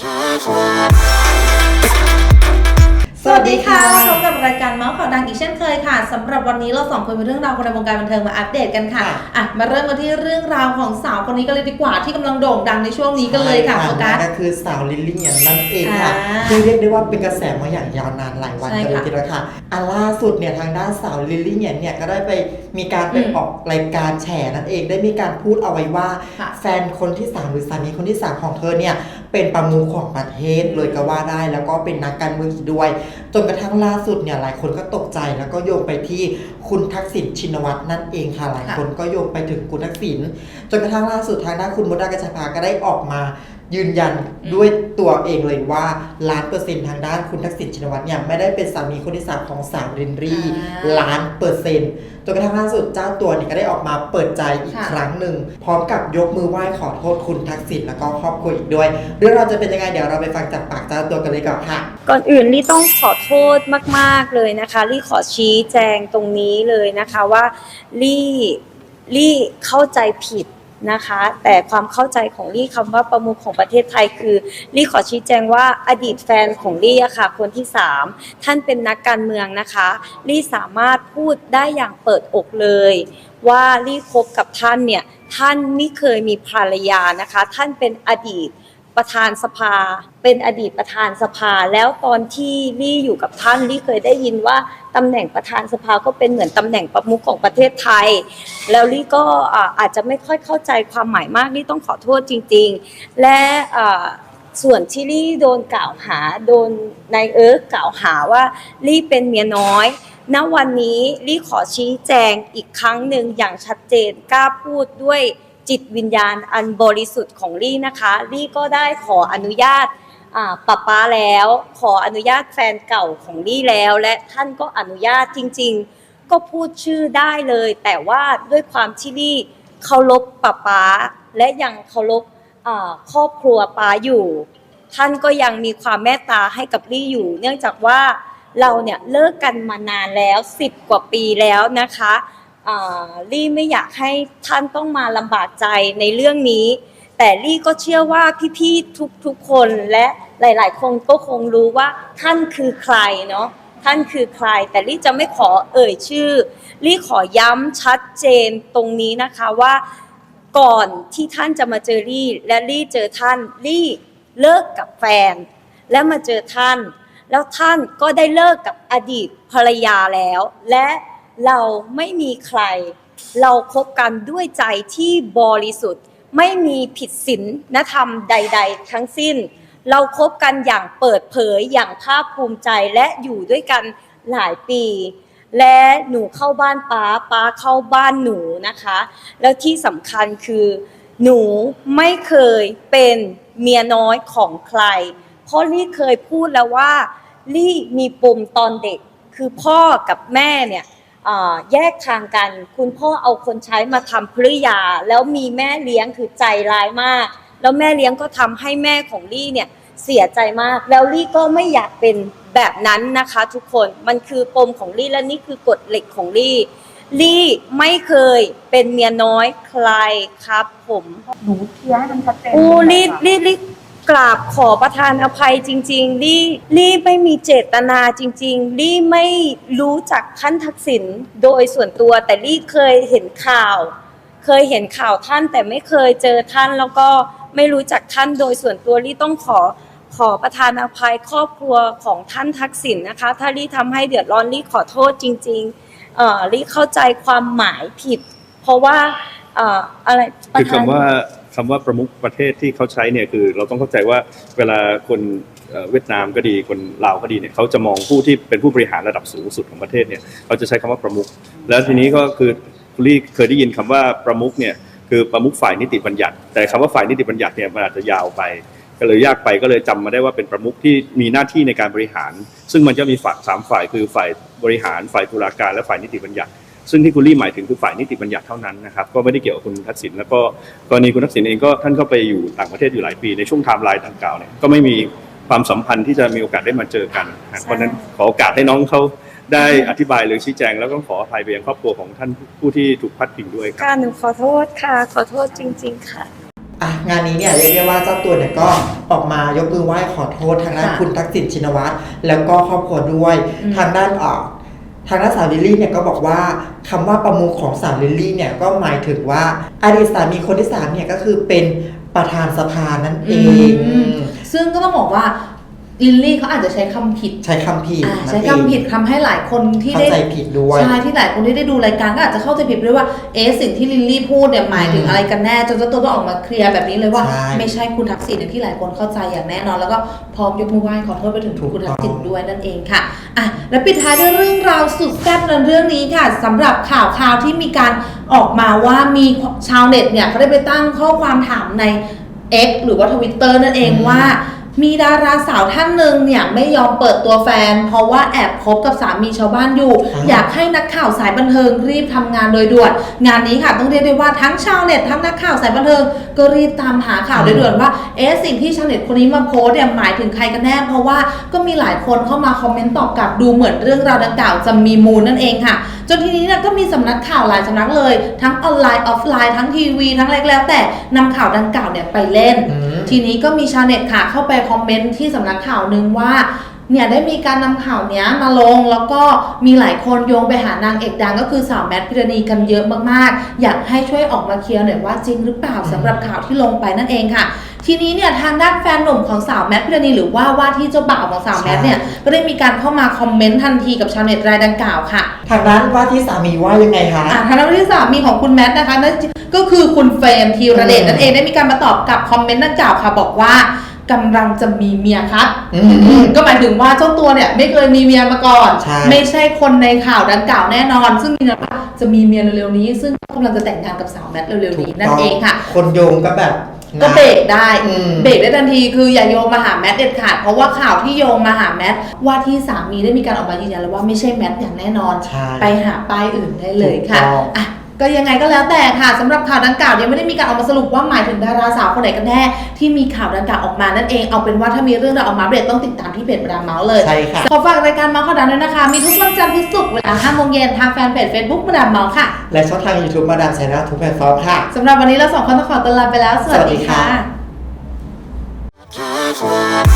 ส เมาส์ข่าวดังอีกเช่นเคยค่ะสำหรับวันนี้เราสองคนมีเรื่องราวคนในวงการบันเทิงมาอัปเดตกันค่ะค่ะอะมาเริ่มกันที่เรื่องราวของสาวคนนี้กันเลยดีกว่าที่กำลังโด่งดังในช่วงนี้กันเลยค่ะโฟกัสนั่นก็คือสาวลิลลี่เนี่ยนั่นเองค่ะอ่าที่เรียกได้ว่าเป็นกระแสมาอย่างยาวนานหลายวันใช่กันเลยค่ะทีเดียวค่ะอันล่าสุดเนี่ยทางด้านสาวลิลลี่เนี่ยเนี่ยก็ได้ไปมีการไปอืมออกรายการแฉนั่นเองได้มีการพูดเอาไว้ว่าค่ะแฟนคนที่สามหรือสามีคนที่สามของเธอเนี่ยเป็นประมุขของประเทศเลยก็ว่าได้ แล้วก็เป็นนักการเมืองอีกด้วย จนกระทั่งล่าสุดเนี่ยหลายคนก็ตกใจแล้วก็โยงไปที่คุณทักษิณชินวัตรนั่นเองค่ะหลายคนก็โยงไปถึงคุณทักษิณจนกระทั่งล่าสุดทางด้านคุณมดดากัญจภาก็ได้ออกมา ยืนยันด้วยตัวเองเลยว่าล้านเปอร์เซ็นต์ทางด้านคุณทักษิณชินวัตรเนี่ยไม่ได้เป็นสามีคนที่สามของสาวรินรี่อ่าล้านเปอร์เซ็นต์จนกระทั่งล่าสุดเจ้าตัวเนี่ยก็ได้ออกมาเปิดใจอีกค่ะครั้งหนึ่ง พร้อมกับยกมือไหว้ขอโทษคุณทักษิณแล้วก็ครอบครัวอีกด้วย เรื่องราวจะเป็นยังไงเดี๋ยวเราไปฟังจากปากเจ้าตัวกันเลยก่อนค่ะ ก่อนอื่นลี่ต้องขอโทษมาก ๆเลยนะคะลี่ขอชี้แจงตรงนี้เลยนะคะว่าลี่ลี่เข้าใจผิด นะคะ แต่ความเข้าใจของลี่คำว่าประมุขของประเทศไทยคือลี่ขอชี้แจงว่าอดีตแฟนของลี่อะค่ะคนที่สามท่านเป็นนักการเมืองนะคะลี่สามารถพูดได้อย่างเปิดอกเลย ว่าลี่คบกับท่านเนี่ยท่านไม่เคยมีภรรยานะคะ ท่านเป็นอดีต ประธานสภา เป็นอดีตประธานสภา แล้วตอนที่ลี่อยู่กับท่านลี่เคยได้ยินว่าตำแหน่งประธานสภาก็เป็นเหมือนตำแหน่งประมุขของประเทศไทย แล้วลี่ก็อาจจะไม่ค่อยเข้าใจความหมายมากลี่ต้องขอโทษจริง ๆ และส่วนที่ลี่โดนกล่าวหาโดนนายเอิร์กกล่าวหาว่าลี่เป็นเมียน้อยณวันนี้ลี่ขอชี้แจงอีกครั้งหนึ่งอย่างชัดเจนกล้าพูดด้วย จิตวิญญาณอันบริสุทธิ์ของลี่นะคะลี่ก็ได้ขออนุญาตป้าป้าแล้ว ขออนุญาตแฟนเก่าของลี่แล้ว และท่านก็อนุญาตจริง ๆ ก็พูดชื่อได้เลย แต่ว่าด้วยความที่ลี่เคารพป้าป้าและยังเคารพครอบครัวป้าอยู่ ท่านก็ยังมีความเมตตาให้กับลี่อยู่ เนื่องจากว่าเราเนี่ยเลิกกันมานานแล้ว 10 กว่าปีแล้วนะคะ ลี่ไม่อยากให้ท่านต้องมาลำบากใจในเรื่องนี้ แต่ลี่ก็เชื่อว่าพี่ๆทุกๆคนและหลาย ๆ คนก็คงรู้ว่าท่านคือใครเนาะท่านคือใคร แต่ลี่จะไม่ขอเอ่ยชื่อลี่ขอย้ำชัดเจนตรงนี้นะคะว่าก่อนที่ท่านจะมาเจอลี่และลี่เจอท่านลี่เลิกกับแฟน และมาเจอท่าน แล้วท่านก็ได้เลิกกับอดีตภรรยาแล้ว และ เราไม่มีใคร เราคบกันด้วยใจที่บริสุทธิ์ ไม่มีผิดศีลนธรรมใด ๆ ทั้งสิ้น เราคบกันอย่างเปิดเผยอย่างภาคภูมิใจและอยู่ด้วยกันหลายปี และหนูเข้าบ้านป้าป้าเข้าบ้านหนูนะคะ แล้วที่สำคัญคือหนูไม่เคยเป็นเมียน้อยของใคร เพราะลี่เคยพูดแล้วว่าลี่มีปมตอนเด็กคือพ่อกับแม่เนี่ย แยกทางกัน คุณพ่อเอาคนใช้มาทำภริยา แล้วมีแม่เลี้ยงคือใจร้ายมาก แล้วแม่เลี้ยงก็ทำให้แม่ของลี่เนี่ยเสียใจมาก แล้วลี่ก็ไม่อยากเป็นแบบนั้นนะคะทุกคนมันคือปมของลี่และนี่คือกฎเหล็กของลี่ลี่ไม่เคยเป็นเมียน้อยใครครับผม หนูเคลียร์ให้มันชัดเจนอู้หน่ลี่อยค่ะลี่ลี่ กราบขอประทานอภัยจริงๆลี่ลี่ไม่มีเจตนาจริงๆลี่ไม่รู้จักท่านทักษิณโดยส่วนตัว แต่ลี่เคยเห็นข่าว เคยเห็นข่าวท่านแต่ไม่เคยเจอท่านแล้วก็ไม่รู้จักท่านโดยส่วนตัวลี่ต้องขอขอประทานอภัยครอบครัวของท่านทักษิณนะคะ ถ้าลี่ทำให้เดือดร้อนลี่ขอโทษจริงๆเอ่อลี่เข้าใจความหมายผิด เพราะว่าเอ่ออะไรประคือธาน คำว่า คำว่าประมุขประเทศที่เขาใช้เนี่ยคือ เราต้องเข้าใจว่าเวลาคนเวียดนามก็ดีคนลาวก็ดีเนี่ยเขาจะมองผู้ที่เป็นผู้บริหารระดับสูงสุดของประเทศเนี่ยเขาจะใช้คำว่าประมุขแล้วทีนี้ก็คือคุณลี่เคยได้ยินคำว่าประมุขเนี่ยคือประมุขฝ่ายนิติบัญญัติ แต่คำว่าฝ่ายนิติบัญญัติเนี่ยมันอาจจะยาวไป ก็เลยยากไปก็เลยจำมาได้ว่าเป็นประมุขที่มีหน้าที่ในการบริหาร ซึ่งมันจะมีฝ่ายสามฝ่ายคือฝ่ายบริหารฝ่ายตุลาการและฝ่ายนิติบัญญัติ ซึ่งที่คุณลี่หมายถึงคือฝ่ายนิติบัญญัติเท่านั้นนะครับก็ไม่ได้เกี่ยวกับคุณทักษิณแล้วก็กรณีคุณทักษิณเองก็ท่านก็ไปอยู่ต่างประเทศอยู่หลายปีในช่วงไทม์ไลน์ดังกล่าวเนี่ยก็ไม่มีความสัมพันธ์ที่จะมีโอกาสได้มาเจอกันนะเพราะฉะนั้นขอโอกาสให้น้องเขาได้อธิบายหรือชี้แจง แล้วก็ขออภัยไปยังครอบครัวของท่านผู้ที่ถูกพัดพิงด้วยครับ ค่ะหนูขอโทษค่ะ ขอโทษจริง ๆ ค่ะ อะงานนี้เนี่ยเรียกได้ว่าเจ้าตัวเนี่ยก็ออกมายกมือไหว้ขอโทษทางด้านค่ะคุณทักษิณชินวัตรแล้วก็ครอบครัวด้วย อืม ทางด้านเอ่อ ทางด้านสาวลิลลี่เนี่ยก็บอกว่าคำว่าประมุขของสาวลิลลี่เนี่ยก็หมายถึงว่าอดีตสามีคนที่สามเนี่ยก็คือเป็นประธานสภานั่นเอง ซึ่งก็ต้องบอกว่า ลิลลี่เขาอาจจะใช้คำผิดใช้คำผิดอ่านั่นใช้เองคำผิดทำให้หลายคนที่เข้าได้ใจผิดด้วย ใช่ที่หลายคนที่ได้ดูรายการก็อาจจะเข้าใจผิดด้วยว่าเอ๊ะสิ่งที่ลิลลี่พูดเนี่ยหมายถึงอะไรกันแน่จนเจ้าตัวต้องออกมาเคลียร์แบบนี้เลยว่า ใช่ไม่ใช่คุณทักษิณอย่างที่หลายคนเข้าใจอย่างแน่นอน แล้วก็พร้อมยกมือไหว้ขอโทษไปถึงถูกคุณทักษิณต้อง ด้วยนั่นเองค่ะอะและปิดท้ายด้วยเรื่องราวสุดแซ่บในเรื่องนี้ค่ะสำหรับข่าวข่าวที่มีการออกมาว่ามีชาวเน็ตเนี่ยเขาได้ไปตั้งข้อความถามใน X หรือว่าทวิตเตอร์นั่นเองอืมว่า มีดาราสาวท่านหนึ่งเนี่ยไม่ยอมเปิดตัวแฟน เพราะว่าแอบคบกับสามีชาวบ้านอยู่อ่าอยากให้นักข่าวสายบันเทิงรีบทำงานโดยด่วน งานนี้ค่ะต้องเรียกได้ว่าทั้งชาวเน็ตทั้งนักข่าวสายบันเทิงก็รีบตามหาข่าวโดยด่วนว่าเอ๊ะสิ่งที่ชาวเน็ตคนนี้มาโพสต์เนี่ยหมายถึงใครกันแน่เพราะว่าก็มีหลายคนเข้ามาคอมเมนต์ตอบกลับดูเหมือนเรื่องราวดังกล่าวจะมีมูลนั่นเองค่ะ จนทีนี้เนี่ยก็มีสำนักข่าวหลายสำนักเลย ทั้งออนไลน์ออฟไลน์ทั้งทีวี ทั้งอะไรก็แล้ว แต่นำข่าวดังกล่าวเนี่ยไปเล่น อืม ทีนี้ก็มีชาวเน็ตค่ะเข้าไปคอมเมนต์ที่สำนักข่าวหนึ่งว่าเนี่ยได้มีการนำข่าวเนี้ยมาลงแล้วก็มีหลายคนโยงไปหานางเอกดังก็คือสาวแมทพิรณีกันเยอะมากๆ อยากให้ช่วยออกมาเคลียร์หน่อยว่าจริงหรือเปล่าสำหรับข่าวที่ลงไปนั่นเองค่ะ ทีนี้เนี่ยทางด้านแฟนหนุ่มของสาวแมทพิรณีหรือว่าว่าที่เจ้าบ่าวของสาวแมทเนี่ยก็ได้มีการเข้ามาคอมเมนต์ทันทีกับชาวเน็ตรายดังกล่าวค่ะ ทางด้านว่าที่สามีว่ายังไงคะ อ่าทางด้านที่สามีของคุณแมทนะคะนั่นก็คือคุณเฟรมธีรเดชอืมนั่นเองได้มีการมาตอบกับคอมเมนต์ดังกล่าวค่ะบอกว่ากำลังจะมีเมียครับอืมอืมก็หมายถึงว่าเจ้าตัวเนี่ยไม่เคยมีเมียมาก่อน ใช่ ไม่ใช่คนในข่าวดังกล่าวแน่นอน ซึ่งมีนะว่าจะมีเมียเร็วๆนี้ ซึ่งกำลังจะแต่งงานกับสาวแมทเร็วๆนี้นั่นเองค่ะ คนโยงก็แบบนะ ก็เบรกได้อืม เบรกได้ทันทีคืออย่าโยงมาหาแมทเด็ดขาดเพราะว่าข่าวที่โยงมาหาแมทว่าที่สามีได้มีการออกมายืนยันแล้วว่าไม่ใช่แมทอย่างแน่นอน ใช่ ไปหาป้ายอื่นได้เลยค่ะถูกต้อง อะ ก็ยังไงก็แล้วแต่ค่ะสำหรับข่าวดังกล่าวยังไม่ได้มีการออกมาสรุปว่าหมายถึงดาราสาวคนไหนกันแน่ที่มีข่าวดังกล่าวออกมานั่นเองเอาเป็นว่าถ้ามีเรื่องราวออกมาอัปเดตต้องติดตามที่เพจบรามเมาส์เลยใช่ค่ะขอฝากรายการเมาส์ข่าวดังด้วยนะคะ มีทุกวันจันทร์พุธศุกร์เวลา5โมงเย็นทางแฟนเพจ Facebook มาดามเมาส์ค่ะ และช่องทาง YouTube มาดามแชนแนลทุกแพลตฟอร์มค่ะสำหรับวันนี้เราสองคนต้องขอตัวลาไปแล้ว สวัสดีสวัสดีค่ะค่ะ